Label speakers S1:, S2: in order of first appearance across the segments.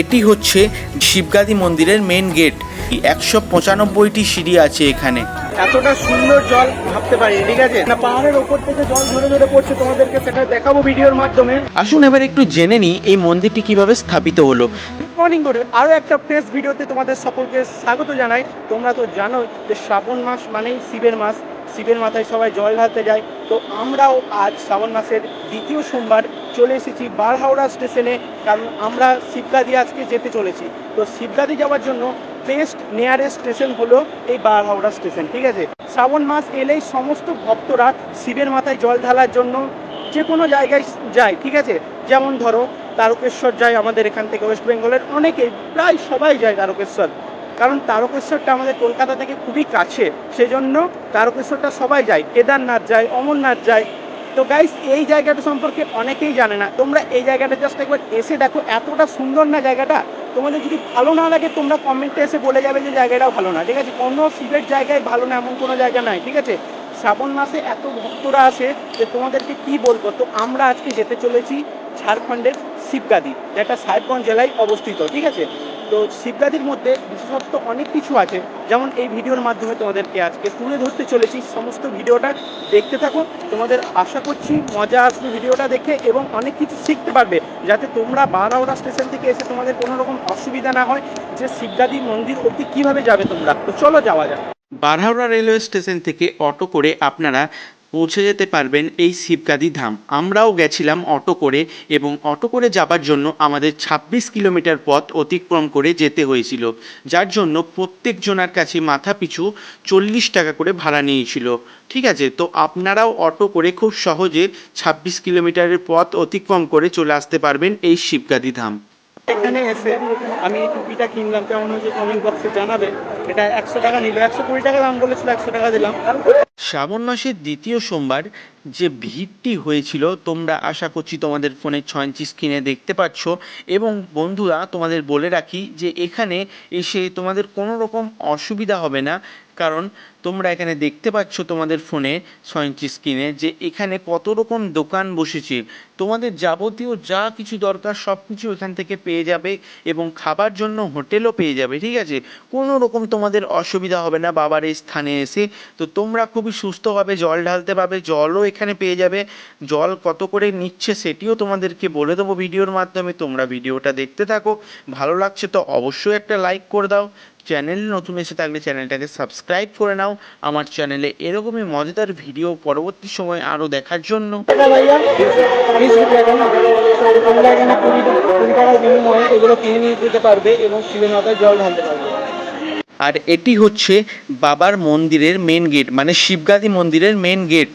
S1: এটি হচ্ছে শিবগাদি মন্দিরের মেন গেট একশো পঁচানব্বইটি সিঁড়ি আছে এখানে।
S2: এতটা সুন্দর জল ভাবতে পারি ঠিক আছে? না পাহাড়ের ওপর থেকে জল ধরে ধরে পড়ছে তোমাদেরকে সেটা দেখাবো ভিডিওর মাধ্যমে।
S1: আসুন এবার একটু জেনে নিই এই মন্দিরটি কীভাবে স্থাপিত হলো।
S2: মর্নিং করে। আরও একটা ফ্রেশ ভিডিওতে তোমাদের সকলকে স্বাগত জানাই। তোমরা তো জানো যে শ্রাবণ মাস মানেই শিবের মাস। শিবের মাথায় সবাই জল ঢালতে যায়। তো আমরাও আজ শ্রাবণ মাসের দ্বিতীয় সোমবার চলে এসেছি বারহাওড়া স্টেশনে কারণ আমরা শিবগাদি আজকে যেতে চলেছি। তো শিবগাদি যাওয়ার জন্য বেস্ট নিয়ারেস্ট স্টেশন হলো এই বারহাওড়া স্টেশন ঠিক আছে? শ্রাবণ মাস এলেই সমস্ত ভক্তরা শিবের মাথায় জল ঢালার জন্য যে কোনো জায়গায় যায়, ঠিক আছে? যেমন ধরো, তারকেশ্বর যায় আমাদের এখান থেকে ওয়েস্ট বেঙ্গলের অনেকেই, প্রায় সবাই যায় তারকেশ্বর। কারণ তারকেশ্বরটা আমাদের কলকাতা থেকে খুবই কাছে, সেজন্য তারকেশ্বরটা সবাই যায়। কেদারনাথ যায়, অমরনাথ যায়। তো গাইস এই জায়গাটা সম্পর্কে অনেকেই জানে না। তোমরা এই জায়গাটা জাস্ট একবার এসে দেখো, এতটা সুন্দর না জায়গাটা? তোমাদের যদি ভালো না লাগে, তোমরা কমেন্টে এসে বলে যাবে যে জায়গাটাও ভালো না। ঠিক আছে? কোনো সিলেট জায়গায় ভালো না, এমন কোনো জায়গা নাই। ঠিক আছে? শ্রাবণ মাসে এত ভক্তরা আসে যে তোমাদেরকে কি বলব? তো আমরা আজকে যেতে চলেছি ঝাড়খণ্ডের শিবগাদি, যেটা সাহেবগঞ্জ জেলায় অবস্থিত, ঠিক আছে? তো শিবগাদির মধ্যে বিশেষত্ব অনেক কিছু আছে। যেমন এই ভিডিওর মাধ্যমে তোমাদেরকে আজকে তুলে ধরতে চলেছি সমস্ত ভিডিওটা। দেখতে থাকো, তোমাদের আশা করছি মজা আসবে ভিডিওটা দেখে এবং অনেক কিছু শিখতে পারবে, যাতে তোমরা বারাওড়া স্টেশন থেকে এসে তোমাদের কোনো রকম অসুবিধা না হয় যে শিবগাদি মন্দির অব্দি কীভাবে যাবে তোমরা। তো চলো যাওয়া যাক।
S1: বারহাওড়া রেলওয়ে স্টেশন থেকে অটো করে আপনারা পৌঁছে যেতে পারবেন এই শিবগাদি ধাম। আমরাও গেছিলাম অটো করে এবং অটো করে যাবার জন্য আমাদের ২৬ কিলোমিটার পথ অতিক্রম করে যেতে হয়েছিল, যার জন্য প্রত্যেক জনার কাছে মাথা পিছু চল্লিশ টাকা করে ভাড়া নিয়েছিল। ঠিক আছে, তো আপনারাও অটো করে খুব সহজে ২৬ কিলোমিটারের পথ অতিক্রম করে চলে আসতে পারবেন এই শিবগাদি ধাম।
S2: এখানে এসে আমি টুপিটা কিনলাম। কেমন হয়েছে কমেন্ট বক্সে জানাবে। এটা একশো টাকা নিল। একশো কুড়ি টাকা দাম বলেছিল, একশো টাকা দিলাম।
S1: শ্রাবণ মাসের দ্বিতীয় সোমবার যে ভিড়টি হয়েছিল, তোমরা আশা করছি তোমাদের ফোনে ছয় ইঞ্চি স্ক্রিনে দেখতে পাচ্ছ। এবং বন্ধুরা, তোমাদের বলে রাখি যে এখানে এসে তোমাদের কোনো রকম অসুবিধা হবে না, কারণ তোমরা এখানে দেখতে পাচ্ছ তোমাদের ফোনে ছয় ইঞ্চি স্ক্রিনে যে এখানে কত রকম দোকান বসেছে। তোমাদের যাবতীয় যা কিছু দরকার সব কিছু এখান থেকে পেয়ে যাবে এবং খাবার জন্য হোটেলও পেয়ে যাবে, ঠিক আছে? কোনো রকম তোমাদের অসুবিধা হবে না, বাবার এই স্থানে এসে। তো তোমরা খুবই সুস্থভাবে জল ঢালতে পারবে, জলও এখানে পেয়ে যাবে। জল কত করে নিচ্ছে সেটিও তোমাদেরকে বলে দেবো ভিডিওর মাধ্যমে। তোমরা ভিডিওটা দেখতে থাকো, ভালো লাগছে তো অবশ্যই একটা লাইক করে দাও। চ্যানেল নতুন এসে থাকলে চ্যানেলটাকে সাবস্ক্রাইব করে নাও। আমার চ্যানেলে এরকমই মজাদার ভিডিও পরবর্তী সময় আরও দেখার জন্য।
S2: এগুলো কিনে নিয়ে যেতে পারবে এবং শিবের মাথায় জল ঢালতে পারবে।
S1: আর এটি হচ্ছে বাবার মন্দিরের মেন গেট মানে শিবগাদি মন্দিরের মেন গেট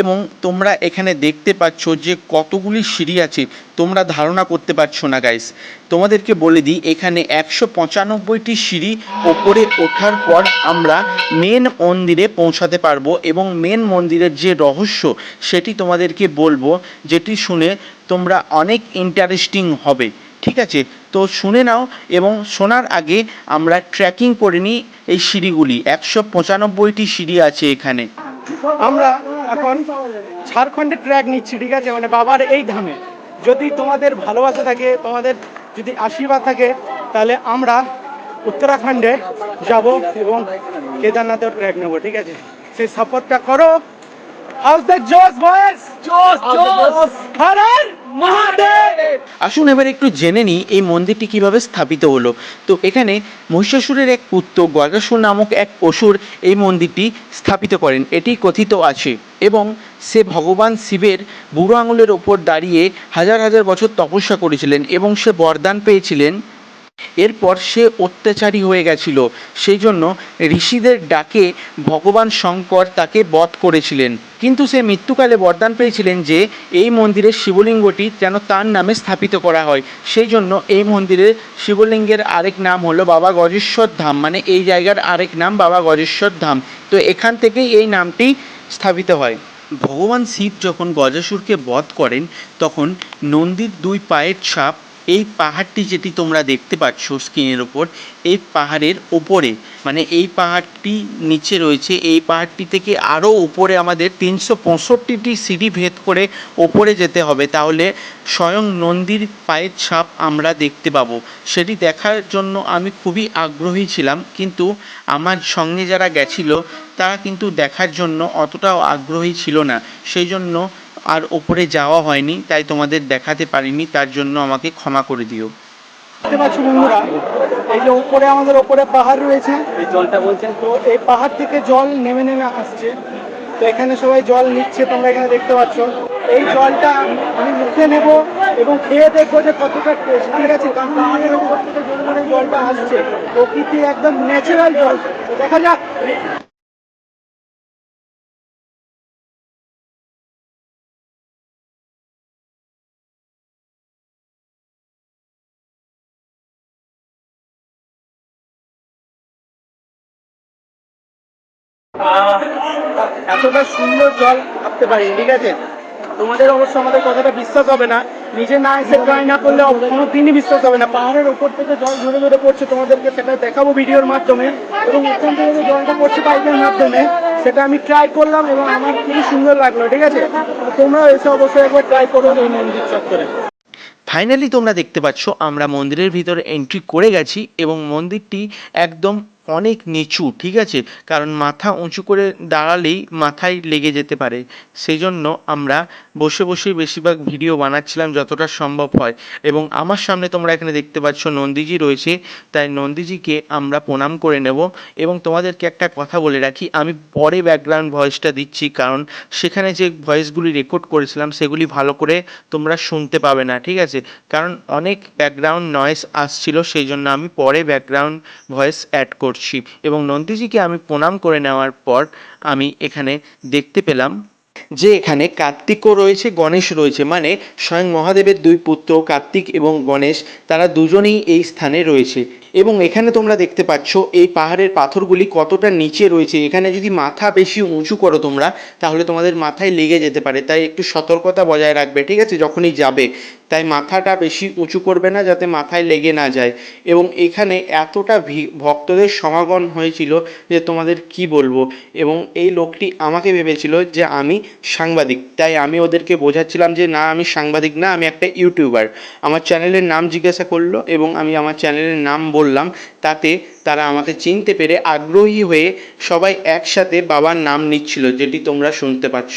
S1: এবং তোমরা এখানে দেখতে পাচ্ছ যে কতগুলি সিঁড়ি আছে, তোমরা ধারণা করতে পারছ না গাইস তোমাদেরকে বলে দিই, এখানে একশো পঁচানব্বইটি সিঁড়ি ওপরে ওঠার পর আমরা মেন মন্দিরে পৌঁছাতে পারব এবং মেন মন্দিরের যে রহস্য, সেটি তোমাদেরকে বলব, যেটি শুনে তোমরা অনেক ইন্টারেস্টিং হবে, ঠিক আছে? তো শুনে নাও এবং শোনার আগে আমরা ট্র্যাকিং করে নিই এই সিঁড়িগুলি। একশো পঁচানব্বইটি সিঁড়ি আছে এখানে।
S2: আমরা এখন ঝাড়খণ্ডের ট্র্যাক নিচ্ছি ঠিক আছে? মানে বাবার এই ধামে। যদি তোমাদের ভালোবাসা থাকে তোমাদের যদি আশীর্বাদ থাকে তাহলে আমরা উত্তরাখণ্ডে যাব এবং কেদারনাথের ট্র্যাক নেব ঠিক আছে? সেই সাপোর্টটা করো। হাউস দ্য জোস বয়েস জোস জোস হর হর মহাদেব
S1: আসুন এবার একটু জেনে নিই এই মন্দিরটি কীভাবে স্থাপিত হলো। তো এখানে মহিষাসুরের এক পুত্র গজাসুর নামক এক অসুর এই মন্দিরটি স্থাপিত করেন। এটি কথিত আছে এবং সে ভগবান শিবের বুড়ো আঙুলের ওপর দাঁড়িয়ে হাজার হাজার বছর তপস্যা করেছিলেন এবং সে বরদান পেয়েছিলেন। এরপর সে অত্যাচারী হয়ে গেছিল। সেই জন্য ঋষিদের ডাকে ভগবান শঙ্কর তাকে বধ করেছিলেন। কিন্তু সে মৃত্যুকালে বরদান পেয়েছিলেন যে এই মন্দিরের শিবলিঙ্গটি যেন তার নামে স্থাপিত করা হয়। সেই জন্য এই মন্দিরের শিবলিঙ্গের আরেক নাম হলো বাবা গজেশ্বর ধাম। মানে এই জায়গার আরেক নাম বাবা গজেশ্বর ধাম। তো এখান থেকেই এই নামটি স্থাপিত হয়। ভগবান শিব যখন গজাসুরকে বধ করেন, তখন নন্দীর দুই পায়ের ছাপ এই পাহাড়টি যেটি তোমরা দেখতে পাচ্ছ স্ক্রিনের ওপর এই পাহাড়ের ওপরে মানে এই পাহাড়টি নিচে রয়েছে, এই পাহাড়টি থেকে আরও উপরে আমাদের তিনশো পঁয়ষট্টিটি সিঁড়ি ভেদ করে ওপরে যেতে হবে। তাহলে স্বয়ং নন্দীর পায়ের ছাপ আমরা দেখতে পাবো। সেটি দেখার জন্য আমি খুবই আগ্রহী ছিলাম, কিন্তু আমার সঙ্গে যারা গেছিল, তারা কিন্তু দেখার জন্য অতটাও আগ্রহী ছিল না। সেই জন্য আর ওপরে যাওয়া হয়নি, তাই তোমাদের দেখাতে পারিনি, তার জন্য আমাকে ক্ষমা করে দিও।
S2: এই যে উপরে আমাদের পাহাড় রয়েছে
S3: জলটা বলছেন
S2: তো এই পাহাড় থেকে জল নেমে নেমে আসছে। তো এখানে সবাই জল নিচ্ছে, তোমরা এখানে দেখতে পাচ্ছ। এই জলটা আমি মুখে নেব এবং খেয়ে কতটা আছে জলটা আসছে। প্রকৃতি একদম ন্যাচারাল জল। দেখা যাক। এতটা সুন্দর জল ভাবতে পারি ঠিক আছে? তোমাদের অবশ্য আমাদের কথাটা বিশ্বাস হবে না। নিজে না এসে ট্রাই না করলে কোনো দিনই বিশ্বাস হবে না। পাহাড়ের উপর থেকে জল ঝরে ঝরে পড়ছে তোমাদেরকে, সেটা দেখাবো ভিডিওর মাধ্যমে। এবং ওখান থেকে যে জলটা পড়ছে পাইপের মাধ্যমে, সেটা আমি ট্রাই করলাম এবং আমার খুবই সুন্দর লাগল, ঠিক আছে? তোমরাও এসে অবশ্যই একবার ট্রাই করো এই মন্দির চত্বরে।
S1: ফাইনালি তোমরা দেখতে পাচ্ছ, আমরা মন্দিরের ভিতরে এন্ট্রি করে গেছি এবং মন্দিরটি একদম অনেক নিচু, ঠিক আছে? কারণ মাথা উঁচু করে দাঁড়ালেই মাথায় লেগে যেতে পারে। সেই জন্য আমরা বসে বসে বেশিরভাগ ভিডিও বানাচ্ছিলাম যতটা সম্ভব হয়। এবং আমার সামনে তোমরা এখানে দেখতে পাচ্ছ নন্দীজি রয়েছে। তাই নন্দীজিকে আমরা প্রণাম করে নেব এবং তোমাদেরকে একটা কথা বলে রাখি। আমি পরে ব্যাকগ্রাউন্ড ভয়েসটা দিচ্ছি কারণ সেখানে যে ভয়েসগুলি রেকর্ড করেছিলাম সেগুলি ভালো করে তোমরা শুনতে পাবে না, ঠিক আছে? কারণ অনেক ব্যাকগ্রাউন্ড নয়েস আসছিল সেই জন্য আমি পরে ব্যাকগ্রাউন্ড ভয়েস অ্যাড করছি। এবং নন্দীজিকে আমি প্রণাম করে নেওয়ার পর আমি এখানে দেখতে পেলাম যে এখানে কার্তিকও রয়েছে, গণেশ রয়েছে। মানে স্বয়ং মহাদেবের দুই পুত্র কার্তিক এবং গণেশ, তারা দুজনেই এই স্থানে রয়েছে। এবং এখানে তোমরা দেখতে পাচ্ছ এই পাহাড়ের পাথরগুলি কতটা নিচে রয়েছে। এখানে যদি মাথা বেশি উঁচু করো তোমরা, তাহলে তোমাদের মাথায় লেগে যেতে পারে। তাই একটু সতর্কতা বজায় রাখবে, ঠিক আছে? যখনই যাবে। তাই মাথাটা বেশি উঁচু করবে না যাতে মাথায় লেগে না যায়। এবং এখানে এতটা ভক্তদের সমাগম হয়েছিল যে তোমাদের কি বলব? এবং এই লোকটি আমাকে ভেবেছিল যে আমি সাংবাদিক। তাই আমি ওদেরকে বোঝাচ্ছিলাম যে, না, আমি সাংবাদিক না, আমি একটা ইউটিউবার। আমার চ্যানেলের নাম জিজ্ঞাসা করল এবং আমি আমার চ্যানেলের নাম বললাম। তাতে তারা আমাকে চিনতে পেরে আগ্রহী হয়ে সবাই একসাথে বাবার নাম নিচ্ছিল, যেটি তোমরা শুনতে পাচ্ছ।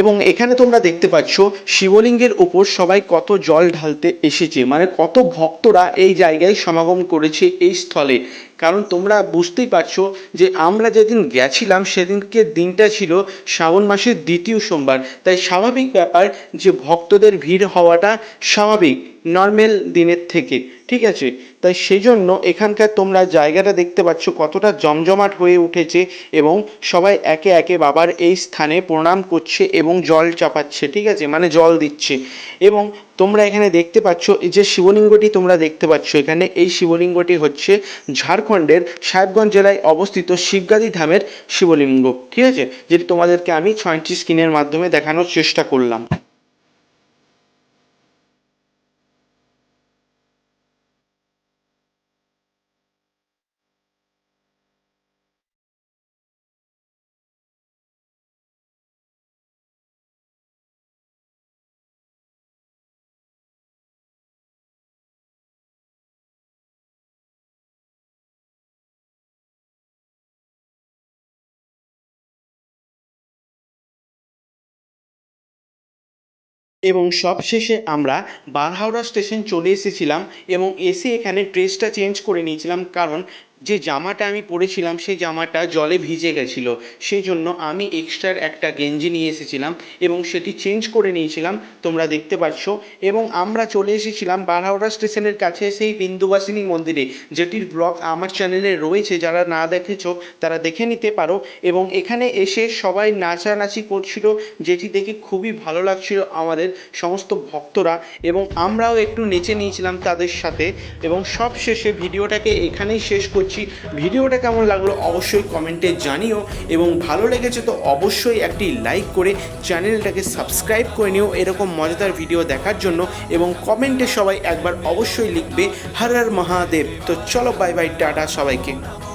S1: এবং এখানে তোমরা দেখতে পাচ্ছ শিবলিঙ্গের ওপর সবাই কত জল ঢালতে এসেছে। মানে কত ভক্তরা এই জায়গায় সমাগম করেছে এই স্থলে। কারণ তোমরা বুঝতেই পারছ যে আমরা যেদিন গেছিলাম সেদিনকে দিনটা ছিল শ্রাবণ মাসের দ্বিতীয় সোমবার। তাই স্বাভাবিক ব্যাপার যে ভক্তদের ভিড় হওয়াটা স্বাভাবিক নর্মাল দিনের থেকে, ঠিক আছে? তাই সেই জন্য এখানকার তোমরা জায়গাটা দেখতে পাচ্ছ কতটা জমজমাট হয়ে উঠেছে এবং সবাই একে একে বাবার এই স্থানে প্রণাম করছে এবং জল চাপাচ্ছে, ঠিক আছে? মানে জল দিচ্ছে। এবং তোমরা এখানে দেখতে পাচ্ছ এই যে শিবলিঙ্গটি তোমরা দেখতে পাচ্ছ এখানে, এই শিবলিঙ্গটি হচ্ছে ঝাড়খণ্ডের সাহেবগঞ্জ জেলায় অবস্থিত শিবগাদি ধামের শিবলিঙ্গ। ঠিক আছে? যেটি তোমাদেরকে আমি ছয়টি স্ক্রিনের মাধ্যমে দেখানোর চেষ্টা করলাম। এবং সবশেষে আমরা বারহাওড়া স্টেশন চলে এসেছিলাম এবং এসে এখানে ড্রেসটা চেঞ্জ করে নিয়েছিলাম কারণ যে জামাটা আমি পরেছিলাম, সেই জামাটা জলে ভিজে গেছিল। সেই জন্য আমি এক্সট্রার একটা গেঞ্জি নিয়ে এসেছিলাম এবং সেটি চেঞ্জ করে নিয়েছিলাম, তোমরা দেখতে পাচ্ছ। এবং আমরা চলে এসেছিলাম বারহাওড়া স্টেশনের কাছে, সেই বিন্দুবাসিনী মন্দিরে, যেটির ব্লগ আমার চ্যানেলে রয়েছে। যারা না দেখেছ, তারা দেখে নিতে পারো। এবং এখানে এসে সবাই নাচানাচি করছিল, যেটি দেখে খুবই ভালো লাগছিল আমাদের সমস্ত ভক্তরা। এবং আমরাও একটু নেচে নিয়েছিলাম তাদের সাথে। এবং সব শেষে ভিডিওটাকে এখানেই শেষ করছি। ভিডিওটা কেমন লাগল অবশ্যই কমেন্টে জানিও এবং ভালো লেগেছে তো অবশ্যই একটি লাইক করে চ্যানেলটাকে সাবস্ক্রাইব করে নিও এরকম মজাদার ভিডিও দেখার জন্য এবং কমেন্টে সবাই একবার অবশ্যই লিখবে হর হর মহাদেব। তো চলো বাই বাই টাটা সবাইকে।